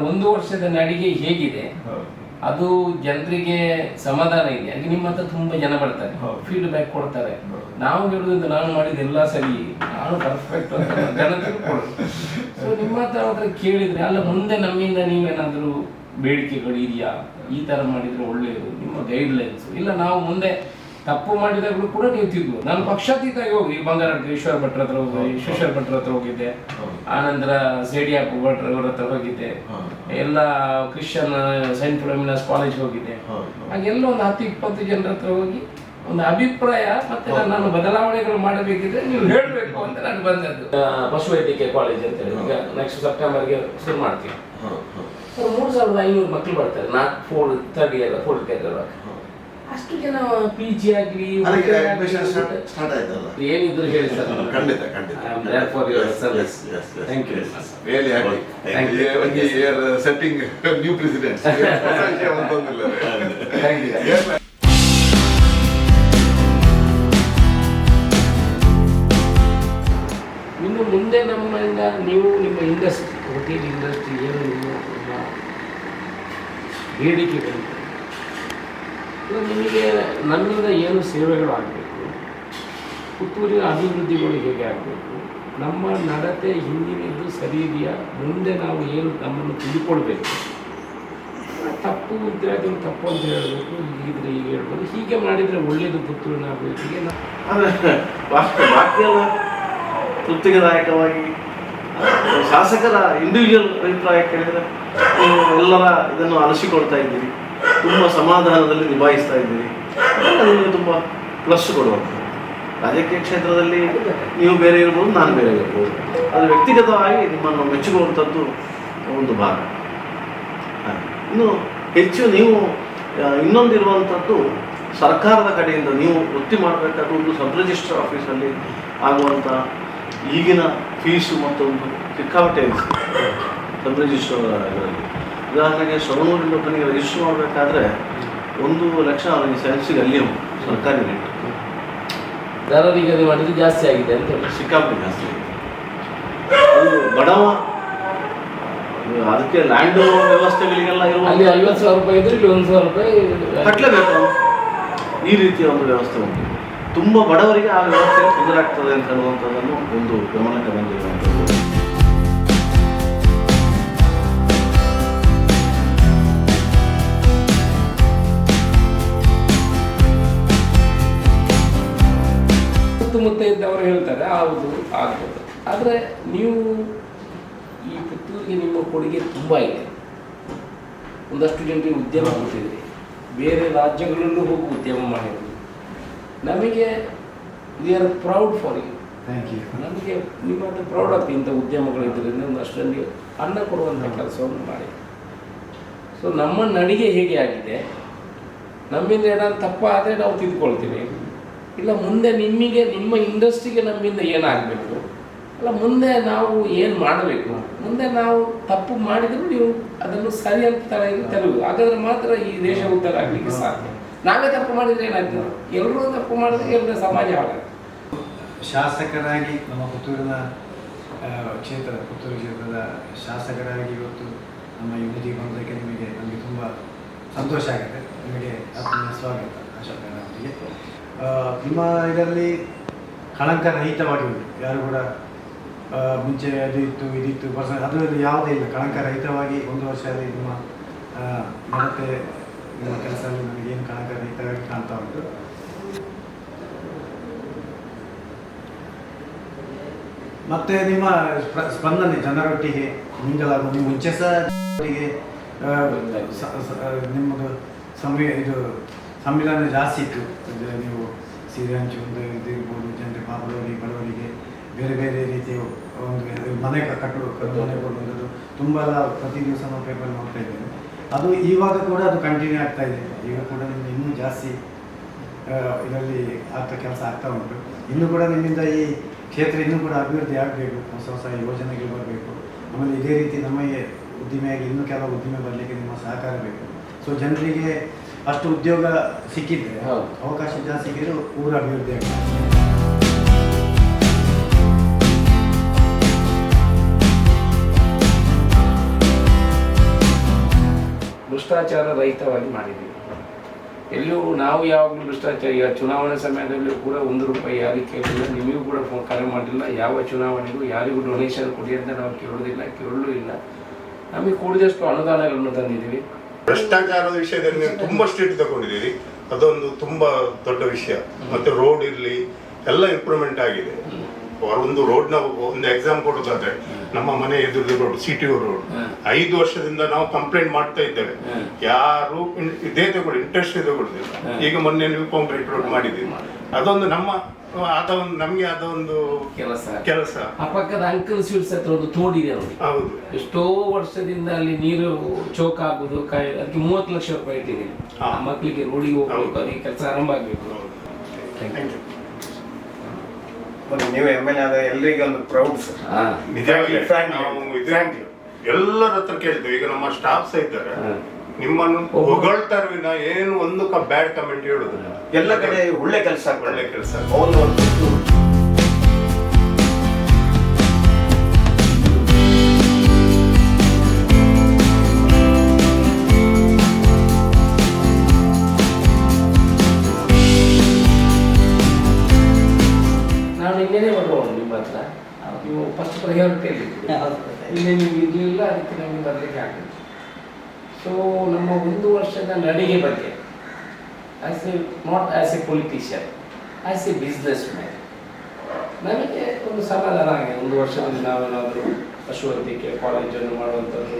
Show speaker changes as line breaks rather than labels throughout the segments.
ಒಂದು ವರ್ಷದ ನಡಿಗೆ ಹೇಗಿದೆ ಅದು ಜನರಿಗೆ ಸಮಾಧಾನ ಇದೆ. ಅಲ್ಲಿ ನಿಮ್ಮ ಹತ್ರ ತುಂಬಾ ಜನ ಬರ್ತಾರೆ
ಫೀಡ್
ಫೀಡ್ಬ್ಯಾಕ್ ಕೊಡ್ತಾರೆ. ನಾವು ಹೇಳುವುದಂತ ನಾನು ಮಾಡಿದ ಎಲ್ಲ ಸರಿ ನಾನು ಪರ್ಫೆಕ್ಟ್ ಅಂತ ಜನ ತಿಳ್ಕೊಳ್ಳೋದು. ಸೊ ನಿಮ್ಮ ಹತ್ರ ಹತ್ರ ಕೇಳಿದ್ರೆ ಅಲ್ಲ ಮುಂದೆ ನಮ್ಮಿಂದ ನೀವೇನಾದರೂ ಬೇಡಿಕೆಗಳು ಇದೆಯಾ? ಈ ತರ ಮಾಡಿದ್ರೆ ಒಳ್ಳೆಯದು ನಿಮ್ಮ ಗೈಡ್ ಲೈನ್ಸ್ ಇಲ್ಲ ನಾವು ಮುಂದೆ ತಪ್ಪು ಮಾಡಿದಾಗಲೂ ಕೂಡ ನೀವು ನನ್ನ ನಾನು ಪಕ್ಷಾತೀತಾಗಿ ಹೋಗಿ ಬಂಗಾರ ಈಶ್ವರ ಭಟ್ರ ಹತ್ರ ಹೋಗಿ ಈಶ್ವರ ಭಟ್ರ ಹತ್ರ ಹೋಗಿದ್ದೆ. ಆನಂತರ ಸೇಡಿಯಾಪು ಭಟ್ರ ಅವರ ಹತ್ರ ಹೋಗಿದ್ದೆ. ಎಲ್ಲ ಕ್ರಿಶ್ಚಿಯನ್ ಸೈಂಟ್ ಫಿಲೋಮಿನಾಸ್ ಕಾಲೇಜ್ ಹೋಗಿದ್ದೆ. ಹಾಗೆಲ್ಲ ಒಂದು ಹತ್ತು ಇಪ್ಪತ್ತು ಜನರ ಹತ್ರ ಹೋಗಿ ಒಂದು ಅಭಿಪ್ರಾಯ ಮತ್ತೆ ನಾನು ಬದಲಾವಣೆಗಳು ಮಾಡಬೇಕಿದ್ರೆ ನೀವು ಹೇಳಬೇಕು ಅಂತ ನಾನು ಬಂದದ್ದು. ಪಶುವೈದ್ಯಕೀಯ ಕಾಲೇಜ್ ಅಂತ ಹೇಳಿ. ಈಗ ನೆಕ್ಸ್ಟ್ ಸೆಪ್ಟೆಂಬರ್ಗೆ ಶುರು ಮಾಡ್ತೀವಿ. ಮೂರು ಸಾವಿರದ ಐನೂರು ಮಕ್ಕಳು ಬರ್ತಾರೆ. ನಾಲ್ಕು four third year fourth year. PG
agri ಆರೆ ಆರೆ ಸ್ಟಾರ್ಟ್ ಆಯ್ತಲ್ಲ?
ಹೇಳಿ ಸರ್.
ಖಂಡಿತ ಖಂಡಿತ.
You thank you setting new president ಏನು ಸೇವೆಗಳು ಆಗಬೇಕು ಪುತ್ತೂರಿನ ಅಭಿವೃದ್ಧಿಗಳು ಹೇಗೆ ಆಗಬೇಕು? ನಮ್ಮ ನಡತೆ ಹಿಂದಿನದ್ದು ಸರಿ ಇದೆಯಾ? ಮುಂದೆ ನಾವು ಏನು ನಮ್ಮನ್ನು ತಿಳ್ಕೊಳ್ಬೇಕು ತಪ್ಪು ವಿದ್ಯಾರ್ಥಿಗಳು ತಪ್ಪು ಅಂತ ಹೇಳಬೇಕು ಹೀಗಿದ್ರೆ ಹೀಗೆ ಹೇಳ್ಬೋದು. ಹೀಗೆ ಮಾಡಿದರೆ ಒಳ್ಳೆಯದು ಪುತ್ತೂರಿನ ಅಭಿವೃದ್ಧಿಗೆ.
ಬಾಕಿಯೆಲ್ಲ ಶಾಸಕರ ಇಂಡಿವಿಜುವಲ್ ಅಭಿಪ್ರಾಯ ಕೇಳಿದರೆ ಎಲ್ಲರ ಇದನ್ನು ಅನಿಸಿಕೊಳ್ತಾ ಇದ್ದೀರಿ. ತುಂಬ ಸಮಾಧಾನದಲ್ಲಿ ನಿಭಾಯಿಸ್ತಾ ಇದ್ದೀರಿ. ನೀವು ತುಂಬ ಪ್ಲಸ್ ಕೊಡುವಂಥದ್ದು ರಾಜಕೀಯ ಕ್ಷೇತ್ರದಲ್ಲಿ ನೀವು ಬೇರೆ ಇರ್ಬೋದು, ನಾನು ಬೇರೆ ಇರ್ಬೋದು. ಅದು ವ್ಯಕ್ತಿಗತವಾಗಿ ನಿಮ್ಮನ್ನು ಮೆಚ್ಚುಗುವಂಥದ್ದು ಒಂದು ಭಾಗ. ಇನ್ನು ಹೆಚ್ಚು ನೀವು ಇನ್ನೊಂದು ಇರುವಂಥದ್ದು ಸರ್ಕಾರದ ಕಡೆಯಿಂದ ನೀವು ವೃತ್ತಿ ಮಾಡಬೇಕಾದ ಒಂದು ಸಬ್ ರಿಜಿಸ್ಟರ್ ಆಫೀಸಲ್ಲಿ ಆಗುವಂಥ ಈಗಿನ ಫೀಸು ಮತ್ತೊಂದು ಸಿಕ್ಕಾಪಟ್ಟೆ ಇದೆ. ಸಬ್ ರಿಜಿಸ್ಟರ್ ಇದರಲ್ಲಿ. ಉದಾಹರಣೆಗೆ ಸವಣೂರಿಂದ ಒಬ್ಬನಿಗೆ ರಿಜಿಸ್ಟರ್ ಮಾಡಬೇಕಾದ್ರೆ ಒಂದು ಲಕ್ಷ ಅವರಿಗೆ ಸೆಲ್ಸಿಗೆ ಅಲ್ಲಿ ಉಂಟು, ಸರ್ಕಾರಿ ರೇಟ್
ದರ ನಿಗದಿ ಮಾಡಿದ್ದು ಜಾಸ್ತಿ ಆಗಿದೆ ಅಂತ ಹೇಳಿ.
ಸಿಕ್ಕಾಪಟ್ಟೆ ಜಾಸ್ತಿ ಆಗಿದೆ. ಅದು ಬಡವ ಅದಕ್ಕೆ ಲ್ಯಾಂಡ್ ವ್ಯವಸ್ಥೆಗಳಿಗೆಲ್ಲ ಇರುವ ಅಲ್ಲಿ
ಐವತ್ತು ಸಾವಿರ ರೂಪಾಯಿ ಇದ್ರೆ ಇಲ್ಲಿ ಒಂದು ಸಾವಿರ ರೂಪಾಯಿ
ಕಟ್ಟಲೇಬೇಕು. ಈ ರೀತಿಯ ಒಂದು ವ್ಯವಸ್ಥೆ ಉಂಟು. ತುಂಬ ಬಡವರಿಗೆ ಆ ವ್ಯವಸ್ಥೆ ತೊಂದರೆ ಆಗ್ತದೆ ಅಂತ ಹೇಳುವಂಥದ್ದನ್ನು ಒಂದು ಗಮನಕ್ಕೆ ಬಂದಿರುವಂಥದ್ದು.
ಸುತ್ತಮುತ್ತ ಇದ್ದವರು ಹೇಳ್ತಾರೆ ಹೌದು ಆಗ್ಬೋದು. ಆದರೆ ನೀವು ಈ ಪುತ್ತೂರಿಗೆ ನಿಮ್ಮ ಕೊಡುಗೆ ತುಂಬ ಇದೆ. ಒಂದಷ್ಟು ಜನರಿಗೆ ಉದ್ಯಮ ಕೊಟ್ಟಿದ್ರಿ ಬೇರೆ ರಾಜ್ಯಗಳಲ್ಲೂ ಹೋಗಿ ಉದ್ಯಮ ಮಾಡಿದ್ರಿ ನಮಗೆ we are proud for you
thank you
ನಮಗೆ ನಿಮ್ಮ ಹತ್ರ ಪ್ರೌಡ್ ಆಫ್ ಇಂಥ ಉದ್ಯಮಗಳಿದ್ದರಿಂದ ಒಂದಷ್ಟು ಜನರಿಗೆ ಅನ್ನ ಕೊಡುವಂಥ ಕೆಲಸವನ್ನು ಮಾಡಿ. ಸೊ ನಮ್ಮ ನಡಿಗೆ ಹೇಗೆ ಆಗಿದೆ? ನಮ್ಮಿಂದ ಏನಾದ್ರು ತಪ್ಪಾದರೆ ನಾವು ತಿದ್ಕೊಳ್ತೀವಿ. ಇಲ್ಲ ಮುಂದೆ ನಿಮಗೆ ನಿಮ್ಮ ಇಂಡಸ್ಟ್ರಿಗೆ ನಮ್ಮಿಂದ ಏನಾಗಬೇಕು? ಅಲ್ಲ ಮುಂದೆ ನಾವು ಏನು ಮಾಡಬೇಕು? ಮುಂದೆ ನಾವು ತಪ್ಪು ಮಾಡಿದರೂ ನೀವು ಅದನ್ನು ಸರಿ ಅಂತ ತರ ತೆರವು ಹಾಗಾದ್ರೆ ಮಾತ್ರ ಈ ದೇಶ ಉದ್ಧಾರ ಆಗಲಿಕ್ಕೆ ಸಾಧ್ಯ. ನಾವೇ ತಪ್ಪು ಮಾಡಿದರೆ ಏನಾಗ್ತದೆ ಎಲ್ಲರೂ ತಪ್ಪು ಮಾಡಿದ್ರೆ ಎಲ್ಲರ ಸಮಾಜ ಹಾಳಾಗ್ತದೆ.
ಶಾಸಕರಾಗಿ ನಮ್ಮ ಪುತ್ತೂರಿನ ಕ್ಷೇತ್ರ ಪುತ್ತೂರು ಕ್ಷೇತ್ರದ ಶಾಸಕರಾಗಿ ಇವತ್ತು ನಮ್ಮ ಯುವತಿ ಬಂದಕ್ಕೆ ನಿಮಗೆ ನಮಗೆ ತುಂಬ ಸಂತೋಷ ಆಗುತ್ತೆ. ನಿಮಗೆ ಆತ್ಮೀಯ ಸ್ವಾಗತ. ಅಶೋಕ ಅವರಿಗೆ ನಿಮ್ಮ ಇದರಲ್ಲಿ ಕಳಂಕ ರಹಿತವಾಗಿ ಉಂಟು. ಯಾರು ಕೂಡ ಮುಂಚೆ ಅದು ಇತ್ತು ಇದಿತ್ತು ಪರ್ಸನ್ ಅದರಲ್ಲಿ ಯಾವುದೇ ಇಲ್ಲ. ಕಳಂಕ ರಹಿತವಾಗಿ ಒಂದು ವರ್ಷದಲ್ಲಿ ನಿಮ್ಮ ನಡತೆ ನಿಮ್ಮ ಕೆಲಸದಲ್ಲಿ ನಮಗೇನು ಕಳಂಕ ರಹಿತವಾಗಿ ಕಾಣ್ತಾ ಉಂಟು? ಮತ್ತೆ ನಿಮ್ಮ ಸ್ಪ- ಸ್ಪಂದನೆ ಜನರೊಟ್ಟಿಗೆ ಮಿಂಗಲಾಗುವ, ನೀವು ಮುಂಚೆ ಸಹ ನಿಮ್ಮದು ಸಮಯ, ಇದು ಸಂವಿಧಾನ ಜಾಸ್ತಿ ಇತ್ತು. ಅಂದರೆ ನೀವು ಸೀರೆ ಹಂಚುವುದು ಇದಿರ್ಬೋದು ಜನರಿಗೆ ಪಾಪದವರಿಗೆ ಬಡವರಿಗೆ ಬೇರೆ ಬೇರೆ ರೀತಿಯ ಒಂದು ಮನೆ ಕ- ಕಟ್ಟು ಮನೆ ಕೊಡುವಂಥದ್ದು ತುಂಬ ಎಲ್ಲ ಪ್ರತಿ ದಿವಸ ನಾವು ಪೇಪರ್ ನೋಡ್ತಾ ಇದ್ದೇವೆ. ಅದು ಇವಾಗ ಕೂಡ ಅದು ಕಂಟಿನ್ಯೂ ಆಗ್ತಾ ಇದೆ. ಈಗ ಕೂಡ ನಿಮ್ಗೆ ಇನ್ನೂ ಜಾಸ್ತಿ ಇದರಲ್ಲಿ ಆಗ್ತಾ ಕೆಲಸ ಆಗ್ತಾ ಉಂಟು. ಇನ್ನೂ ಕೂಡ ನಿಮ್ಮಿಂದ ಈ ಕ್ಷೇತ್ರ ಇನ್ನೂ ಕೂಡ ಅಭಿವೃದ್ಧಿ ಆಗಬೇಕು. ಹೊಸ ಹೊಸ ಯೋಜನೆಗಳು ಬರಬೇಕು. ಆಮೇಲೆ ಇದೇ ರೀತಿ ನಮಗೆ ಉದ್ದಿಮೆಯಾಗಿ ಇನ್ನೂ ಕೆಲವು ಉದ್ದಿಮೆ ಬರಲಿಕ್ಕೆ ನಿಮ್ಮ ಸಹಕಾರ ಬೇಕು. ಸೊ ಜನರಿಗೆ ಅಷ್ಟು ಉದ್ಯೋಗ ಸಿಕ್ಕಿದ್ರೆ
ಹೌದು.
ಅವಕಾಶ ಜಾಸ್ತಿ ಸಿಕ್ಕಿದ್ರೆ ಊರ ಅಭಿವೃದ್ಧಿ ಆಗ್ತದೆ.
ಭ್ರಷ್ಟಾಚಾರ ರಹಿತವಾಗಿ ಮಾಡಿದ್ದೀವಿ. ಎಲ್ಲೂ ನಾವು ಯಾವಾಗಲೂ ಭ್ರಷ್ಟಾಚಾರ ಈಗ ಚುನಾವಣೆ ಸಮಯದಲ್ಲಿ ಕೂಡ ಒಂದು ರೂಪಾಯಿ ಯಾರಿಗೆ ಕೇಳಿಲ್ಲ ನಿಮಗೂ ಕೂಡ ಫೋನ್ ಕರೆ ಮಾಡಿಲ್ಲ. ಯಾವ ಚುನಾವಣೆಗೂ ಯಾರಿಗೂ ಡೊನೇಷನ್ ಕೊಡಿ ಅಂತ ನಾವು ಕೇಳೋದಿಲ್ಲ ಕೇಳಲೂ ಇಲ್ಲ. ನಮಗೆ ಕೂಡಿದಷ್ಟು ಅನುದಾನಗಳನ್ನು ತಂದಿದ್ದೀವಿ.
ಭ್ರಷ್ಟಾಚಾರದ ವಿಷಯದಲ್ಲಿ ನೀವು ತುಂಬಾ ಸ್ಟ್ರಿಕ್ಟ್ ತಗೊಂಡಿದ್ದೀರಿ. ಅದೊಂದು ತುಂಬಾ ದೊಡ್ಡ ವಿಷಯ. ಮತ್ತೆ ರೋಡ್ ಇರಲಿ, ಎಲ್ಲ ಇಂಪ್ರೂವ್ಮೆಂಟ್ ಆಗಿದೆ. ಒಂದು ರೋಡ್ನ ಒಂದು ಎಕ್ಸಾಮ್ ಕೊಡೋದಾದ್ರೆ ನಮ್ಮ ಮನೆ ಎದುರು ರೋಡ್ ಸಿಟಿ ರೋಡ್. ಐದು ವರ್ಷದಿಂದ ನಾವು ಕಂಪ್ಲೇಂಟ್ ಮಾಡ್ತಾ ಇದ್ದೇವೆ. ಯಾರು ಇದೇ ತಗೊಳ್ಳಿ ಇಂಟ್ರೆಸ್ಟ್
ತಗೊಳ್ತೀವಿ.
ಈಗ ಮೊನ್ನೆ ನೀವು ಕಾಂಕ್ರೀಟ್ ರೋಡ್ ಮಾಡಿದ್ದೀವಿ ಅದೊಂದು ನಮ್ಮ ಆದ ಒಂದು ನಮಗೆ ಆದ ಒಂದು
ಕೆಲಸ.
ಕೆಲಸ.
ಆ ಪಕ್ಕದ ಅಂಕಲ್ ಸ್ವೀಟ್ಸ್ ಹತ್ರ ಒಂದು ತೋಡಿದೆ ನೋಡಿ.
ಹೌದು.
ಎಷ್ಟೋ ವರ್ಷದಿಂದ ಅಲ್ಲಿ ನೀರು ಚೋಕ್ ಆಗುದು ಕಾಯಿ ಅದಕ್ಕೆ ಮೂವತ್ತು ಲಕ್ಷ ರೂಪಾಯಿ ಇಟ್ಟಿದ್ದೀನಿ. ಆ ಮಕ್ಕಳಿಗೆ ರೋಡಿ ಹೋಗ್ಬೇಕು. ಅದಕ್ಕೆ ಕೆಲಸ ಆರಂಭ ಆಗಬೇಕು.
ನೀವು ಎಂ ಎಲ್ ಎ ಆದ ಎಲ್ರಿಗೂ ಒಂದು ಪ್ರೌಡ್ ಸರ್
ನಿಜವಾಗ್ಲೂ
Frankly.
ನಾವು ಇದು
Frankly.
ಎಲ್ಲರ ಹತ್ರ ಕೇಳ್ತೀವಿ ಈಗ ನಮ್ಮ ಸ್ಟಾಫ್ಸ್ ಇದ್ದಾರೆ. ನಿಮ್ಮನ್ನು ಹೊಗಳ್ತಾರ ವಿನ ಏನು ಒಂದು ಬ್ಯಾಡ್ ಕಮೆಂಟ್ ಹೇಳುದಿಲ್ಲ
ಎಲ್ಲ ಕಡೆ ಒಳ್ಳೆ ಕೆಲಸ
ಒಳ್ಳೆ ಕೆಲಸ
ಸೊ ನಮ್ಮ ಒಂದು ವರ್ಷದ ನಡಿಗೆ ಬಗ್ಗೆ as a not as a politician as a businessman ನನಗೆ ಒಂದು ಸಮಾಧಾನ ಆಗಿದೆ. ಒಂದು ವರ್ಷದಲ್ಲಿ ನಾವೇನಾದರೂ ಪಶುವೈದ್ಯಕೀಯ ಕಾಲೇಜನ್ನು ಮಾಡುವಂಥದ್ದು,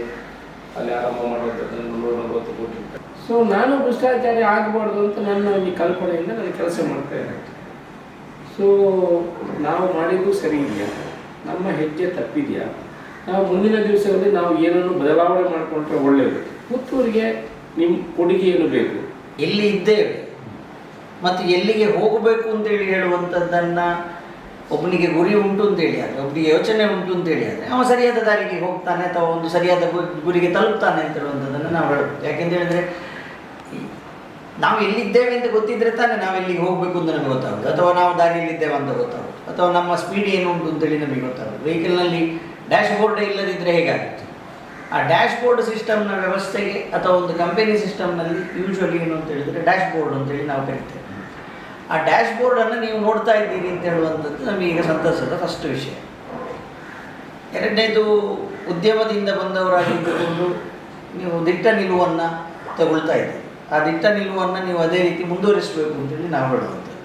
ಅಲ್ಲಿ ಆರಂಭ ಮಾಡುವಂಥದ್ದು ನೂರ ನಲವತ್ತು ಕೋಟಿ ಸೊ ನಾನು ಭ್ರಷ್ಟಾಚಾರಿ ಆಗಬಾರ್ದು ಅಂತ ನನ್ನ ಈ ಕಲ್ಪನೆಯಿಂದ ನಾನು ಕೆಲಸ ಮಾಡ್ತಾ ಇದ್ದೆ ಸೊ ನಾವು ಮಾಡಿದ್ದು ಸರಿ ಇದೆಯಾ? ನಮ್ಮ ಹೆಜ್ಜೆ ತಪ್ಪಿದೆಯಾ? ನಾವು ಮುಂದಿನ ದಿವಸದಲ್ಲಿ ನಾವು ಏನನ್ನು ಬದಲಾವಣೆ ಮಾಡಿಕೊಂಡ್ರೆ ಒಳ್ಳೆಯದು ಪುತ್ತೂರಿಗೆ ನಿಮ್ಮ ಕೊಡುಗೆ ಏನು ಬೇಕು?
ಎಲ್ಲಿ ಇದ್ದೇವೆ ಮತ್ತು ಎಲ್ಲಿಗೆ ಹೋಗಬೇಕು ಅಂತೇಳಿ ಹೇಳುವಂಥದ್ದನ್ನು ಒಬ್ಬನಿಗೆ ಗುರಿ ಉಂಟು ಅಂತೇಳಿ ಆದರೆ, ಒಬ್ಬನಿಗೆ ಯೋಚನೆ ಉಂಟು ಅಂತೇಳಿ ಆದರೆ, ಅವನು ಸರಿಯಾದ ದಾರಿಗೆ ಹೋಗ್ತಾನೆ ಅಥವಾ ಒಂದು ಸರಿಯಾದ ಗುರಿಗೆ ತಲುಪ್ತಾನೆ ಅಂತ ಹೇಳುವಂಥದ್ದನ್ನು ನಾವು ಹೇಳ್ಬೋದು ಯಾಕೆಂತ ಹೇಳಿದ್ರೆ ನಾವು ಎಲ್ಲಿದ್ದೇವೆ ಅಂತ ಗೊತ್ತಿದ್ರೆ ತಾನೇ ನಾವು ಎಲ್ಲಿಗೆ ಹೋಗಬೇಕು ಅಂತ ನಮಗೆ ಗೊತ್ತಾಗೋದು ಅಥವಾ ನಾವು ದಾರಿಯಲ್ಲಿದ್ದೇವೆ ಅಂತ ಗೊತ್ತಾಗೋದು ಅಥವಾ ನಮ್ಮ ಸ್ಪೀಡ್ ಏನು ಉಂಟು ಅಂತೇಳಿ ನಮಗೆ ಗೊತ್ತಾಗೋದು ವೆಹಿಕಲ್ನಲ್ಲಿ ಡ್ಯಾಶ್ ಬೋರ್ಡ್ ಇಲ್ಲದಿದ್ದರೆ ಹೇಗಾಗುತ್ತೆ? ಆ ಡ್ಯಾಶ್ ಬೋರ್ಡ್ ಸಿಸ್ಟಮ್ನ ವ್ಯವಸ್ಥೆಗೆ ಅಥವಾ ಒಂದು ಕಂಪೆನಿ ಸಿಸ್ಟಮ್ನಲ್ಲಿ ಯೂಶ್ವಲಿ ಏನು ಅಂತ ಹೇಳಿದರೆ ಡ್ಯಾಶ್ ಬೋರ್ಡ್ ಅಂತೇಳಿ ನಾವು ಕರಿತೇವೆ. ಆ ಡ್ಯಾಶ್ ಬೋರ್ಡನ್ನು ನೀವು ನೋಡ್ತಾ ಇದ್ದೀರಿ ಅಂತ ಹೇಳುವಂಥದ್ದು ನಮಗೆ ಈಗ ಸಂತಸದ ಫಸ್ಟ್ ವಿಷಯ. ಎರಡನೇದು ಉದ್ಯಮದಿಂದ ಬಂದವರಾಗಿದ್ದುಕೊಂಡು ನೀವು ದಿಟ್ಟ ನಿಲುವನ್ನು ತಗೊಳ್ತಾ ಇದ್ದೀರಿ. ಆ ದಿಟ್ಟ ನಿಲುವನ್ನು ನೀವು ಅದೇ ರೀತಿ ಮುಂದುವರಿಸಬೇಕು ಅಂತೇಳಿ ನಾವು ಹೇಳುವಂಥದ್ದು.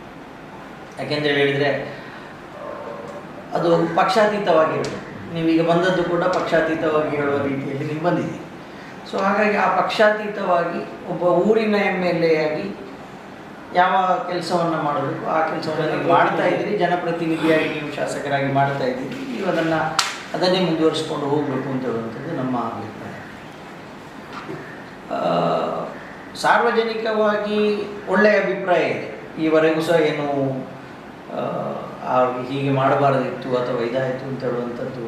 ಯಾಕೆಂದರೆ ಹೇಳಿದರೆ ಅದು ಪಕ್ಷಾತೀತವಾಗಿರಬೇಕು ನೀವೀಗ ಬಂದದ್ದು ಕೂಡ ಪಕ್ಷಾತೀತವಾಗಿ ಹೇಳುವ ರೀತಿಯಲ್ಲಿ ನೀವು ಬಂದಿದ್ದೀರಿ ಸೊ ಹಾಗಾಗಿ ಆ ಪಕ್ಷಾತೀತವಾಗಿ ಒಬ್ಬ ಊರಿನ ಎಂ ಎಲ್ ಎ ಆಗಿ ಯಾವ ಕೆಲಸವನ್ನು ಮಾಡಬೇಕು, ಆ ಕೆಲಸವನ್ನು ನೀವು ಮಾಡ್ತಾ ಇದ್ದೀರಿ, ಜನಪ್ರತಿನಿಧಿಯಾಗಿ ನೀವು ಶಾಸಕರಾಗಿ ಮಾಡ್ತಾ ಇದ್ದೀರಿ, ನೀವು ಅದನ್ನು ಅದನ್ನೇ ಮುಂದುವರಿಸ್ಕೊಂಡು ಹೋಗಬೇಕು ಅಂತ ಹೇಳುವಂಥದ್ದು ನಮ್ಮ ಅಭಿಪ್ರಾಯ. ಸಾರ್ವಜನಿಕವಾಗಿ ಒಳ್ಳೆಯ ಅಭಿಪ್ರಾಯ ಇದೆ. ಈವರೆಗೂ ಸಹ ಏನು ಅವ್ರಿಗೆ ಹೀಗೆ ಮಾಡಬಾರದಿತ್ತು ಅಥವಾ ಇದಾಯಿತು ಅಂತ ಹೇಳುವಂಥದ್ದು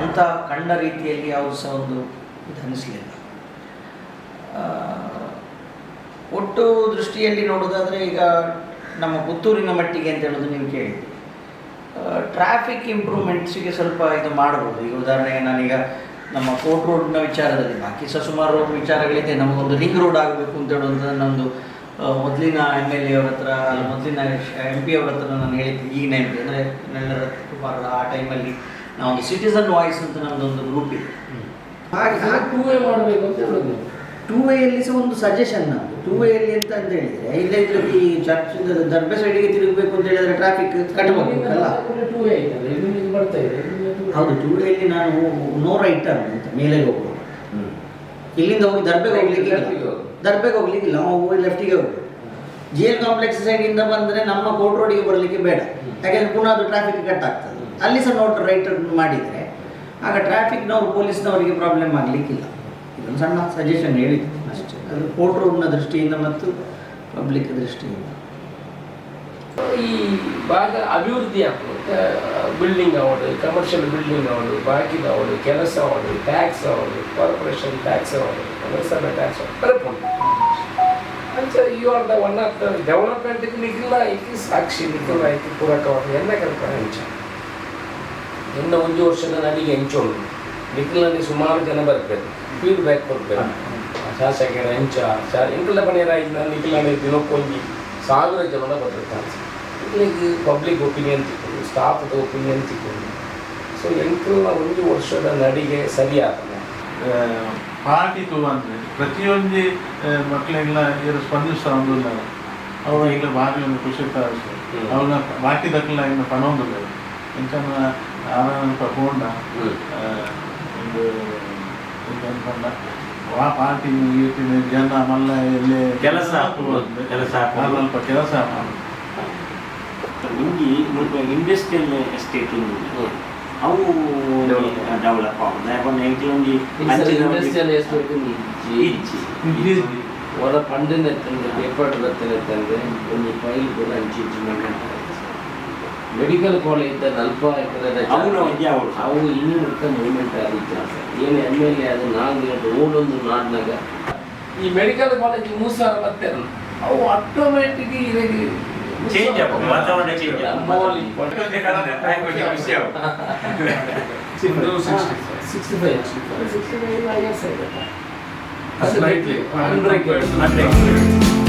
ಅಂಥ ಕಂಡ ರೀತಿಯಲ್ಲಿ ಯಾವುದು ಸಹ ಒಂದು ಇದು ಅನಿಸಲಿಲ್ಲ ಒಟ್ಟು ದೃಷ್ಟಿಯಲ್ಲಿ ನೋಡೋದಾದರೆ ಈಗ ನಮ್ಮ ಪುತ್ತೂರಿನ ಮಟ್ಟಿಗೆ ಅಂತ ಹೇಳೋದು ನೀವು ಕೇಳಿ. ಟ್ರಾಫಿಕ್ ಇಂಪ್ರೂವ್ಮೆಂಟ್ಸಿಗೆ ಸ್ವಲ್ಪ ಇದು ಮಾಡ್ಬೋದು. ಈಗ ಉದಾಹರಣೆಗೆ ನಾನೀಗ ನಮ್ಮ ಕೋರ್ಟ್ ರೋಡ್ನ ವಿಚಾರದಲ್ಲಿ, ಬಾಕಿ ಸಹ ಸುಮಾರು ವಿಚಾರಗಳಿದೆ. ನಮಗೊಂದು ರಿಂಗ್ ರೋಡ್ ಆಗಬೇಕು ಅಂತ ಹೇಳುವಂಥದ್ದು ನಮ್ಮದು ಮೊದಲಿನ ಎಂ ಎಲ್ ಎ ಅವ್ರ ಹತ್ರ ಮೊದಲಿನ ಎಂ ಪಿ ಅವ್ರ ಹತ್ರ ನಾನು ಹೇಳಿದ್ದೆ ಈಗ ನೆನಪಿ ಅಂದರೆ ನೆಲ್ಲರ ಕುಮಾರ್ ಆ ಟೈಮಲ್ಲಿ ನಾವೊಂದು ಸಿಟಿಸನ್ ವಾಯ್ಸ್ ಅಂತ ನಮ್ಮದೊಂದು ಗ್ರೂಪ್ ಇದೆ. ಹಾಗೆ ಹಾಗೆ
ಟೂ ವೇ ಮಾಡಬೇಕು ಅಂತ ಹೇಳೋದು
ಟೂ ವೇಯಲ್ಲಿ ಸಹ ಒಂದು ಸಜೆಷನ್ ನಮ್ಮದು ಟೂ ವೇಯಲ್ಲಿ ಅಂತ ಅಂತ ಹೇಳಿದರೆ ಇಲ್ಲ ಇದ್ರೆ ಈ ಚರ್ಚ್ ದರ್ಬೆ ಸೈಡಿಗೆ ತಿರುಗಬೇಕು ಅಂತ ಹೇಳಿದ್ರೆ ಟ್ರಾಫಿಕ್ ಕಟ್ಟಬೇಕಲ್ಲ
ಟೂ ವೇ ಬರ್ತಾ ಇದೆ
ಹೌದು ಟೂ ವೇಯಲ್ಲಿ ನಾನು ನೋ ರೈಟ್ ಟರ್ನ್ ಅಂತ ಮೇಲೆ ಹೋಗ್ಬೋದು. ಇಲ್ಲಿಂದ ಹೋಗಿ ದರ್ಬೆಗೆ ಹೋಗ್ಲಿಕ್ಕೆ ದರ್ಬೆಗೆ ಹೋಗ್ಲಿಕ್ಕಿಲ್ಲ ನಾವು ಹೋಗಿ ಲೆಫ್ಟಿಗೆ ಹೋಗ್ಬೇಕು. ಜಿ ಎಲ್ ಕಾಂಪ್ಲೆಕ್ಸ್ ಸೈಡಿಂದ ಬಂದರೆ ನಮ್ಮ ಕೋರ್ಟ್ ರೋಡಿಗೆ ಬರಲಿಕ್ಕೆ ಬೇಡ. ಯಾಕೆಂದ್ರೆ ಪುನಃ ಅದು ಟ್ರಾಫಿಕ್ ಕಟ್ ಆಗ್ತದೆ. ಅಲ್ಲಿ ಸಹ ನೋಟ್ ರೈಟ್ ಮಾಡಿದರೆ ಆಗ ಟ್ರಾಫಿಕ್ನವ್ರು ಪೊಲೀಸ್ನವರಿಗೆ ಪ್ರಾಬ್ಲಮ್ ಆಗಲಿಕ್ಕಿಲ್ಲ. ಇದೊಂದು ಸಣ್ಣ ಸಜೆಷನ್ ಹೇಳಿದ್ದು. ಅಷ್ಟೇ. ಅದು ಕೋರ್ಟ್ ರೋಡ್ನ ದೃಷ್ಟಿಯಿಂದ ಮತ್ತು ಪಬ್ಲಿಕ್ ದೃಷ್ಟಿಯಿಂದ.
ಈ ಭಾಗ ಅಭಿವೃದ್ಧಿ ಆಗ್ತದೆ. ಬಿಲ್ಡಿಂಗ್ ಆವಡು ಕಮರ್ಷಿಯಲ್ ಬಿಲ್ಡಿಂಗ್ ಆವಡು ಬಾಕಿದ ಆವಡು ಕೆಲಸ ಆವಡು ಟ್ಯಾಕ್ಸ್ ಆವಡು ಕಾರ್ಪೊರೇಷನ್ ಟ್ಯಾಕ್ಸ್ ಆವಡು ನಗರಸಭೆ ಟ್ಯಾಕ್ಸ್ ಕರೆಕ್ಟ್ ಅಂಚ you are the one of the development Nikhila ಐತಿ ಸಾಕ್ಷಿ ನಿಖಿಲ ಐತಿ ಪೂರಕವಾದ ಎಲ್ಲ ಕಲ್ಪನೆ ಹೆಂಚ ಇನ್ನು ಒಂದು ವರ್ಷದ ನನಗೆ ಹೆಂಚೋಳು ನಿಖಿಲ್ನಲ್ಲಿ ಸುಮಾರು ಜನ ಬರ್ಬೇಕು ಫೀಡ್ಬ್ಯಾಕ್ ಕೊಡ್ಬೇಕು ಶಾಸಕರ ಹೆಂಚ ಶಾ ಎಂಕಲ್ಲ ಪಣಿಯರ ಇದ್ದ ನಿಖಿಲಾನ ದಿನಕ್ಕೊಂದು ಸಾವಿರ ಜನ ಬರ್ತಾರೆ ಇಲ್ಲಿಗೆ ಪಬ್ಲಿಕ್ ಒಪಿನಿಯನ್ ತಿಕ್ಕೊಂಡು ಸ್ಟಾಫ್ದ ಒಪಿನಿಯನ್ ತಿಕ್ಕೊಂಡು. ಸೊ ಎಂಟು ಒಂದು ವರ್ಷದ ನಡಿಗೆ ಸರಿಯಾದ
ಪಾರ್ಟಿ ಅಂದರೆ ಪ್ರತಿಯೊಂದು ಮಕ್ಕಳೆಲ್ಲ ಇವರು ಸ್ಪಂದಿಸ್ತಾ ಒಂದು ಅವ್ರು ಈಗ ಭಾರಿ ಒಂದು ಖುಷಿ. ಅವನ ಬಾಕಿ ದಕ್ಕಲ ಇನ್ನು ಪಣೊಂದಿಲ್ಲ ಇಂಥ ಆರಾಮ ತಗೊಂಡ ಒಂದು ಅನ್ಕೊಂಡ ಆ ಪಾರ್ಟಿ ಇವತ್ತಿನ ಜನ ಮಲ್ಲ ಎಲ್ಲಿ
ಕೆಲಸ ಹಾಕುವುದು, ಕೆಲಸ.
ಸ್ವಲ್ಪ ಕೆಲಸ
ನಿಮಗೆ ಇಂಡಸ್ಟ್ರಿಯಲ್ ಎಸ್ಟೇಟ್ ಅವು ಡೆವಲಪ್ ಯಾಕಂದ್ರೆ ಒಂಜಿ
ಇಂಡಸ್ಟ್ರಿಯಲ್
ಇಜ್ಜಿ.
ಹೊರ ಪಂಡಿನ ತಂದೆ ಪೇಪರ್ ಬರ್ತದೆ ತಂದೆ ಒಂದು ಫೈಲ್ ಕೂಡ ಹಂಚಿ ಮೆಡಿಕಲ್ ಕಾಲೇಜ್ ನಲ್ಪ ಎಕರೆ
ಅವನು
ಅವು ಇನ್ನೂ ಮೂವ್ಮೆಂಟ್ ಆದಿತ್ತು ಏನು ಎಂ ಎಲ್ ಎ ಅದು ನಾಲ್ಕು ಓಡೊಂದು ನಾಡ್ನಾಗ. ಈ ಮೆಡಿಕಲ್ ಕಾಲೇಜ್ ಮೂರು ಸಾವಿರ ಬರ್ತೇನೆ ಅವು ಆಟೋಮ್ಯಾಟಿಕ್ ಇರಗಿ
ಚೇಂಜ್ ಆಗ್ಬೋದು, ವಾತಾವರಣ ಆಗ್ಬೋದು.
Sixty five sixty five
Slightly.
Hundred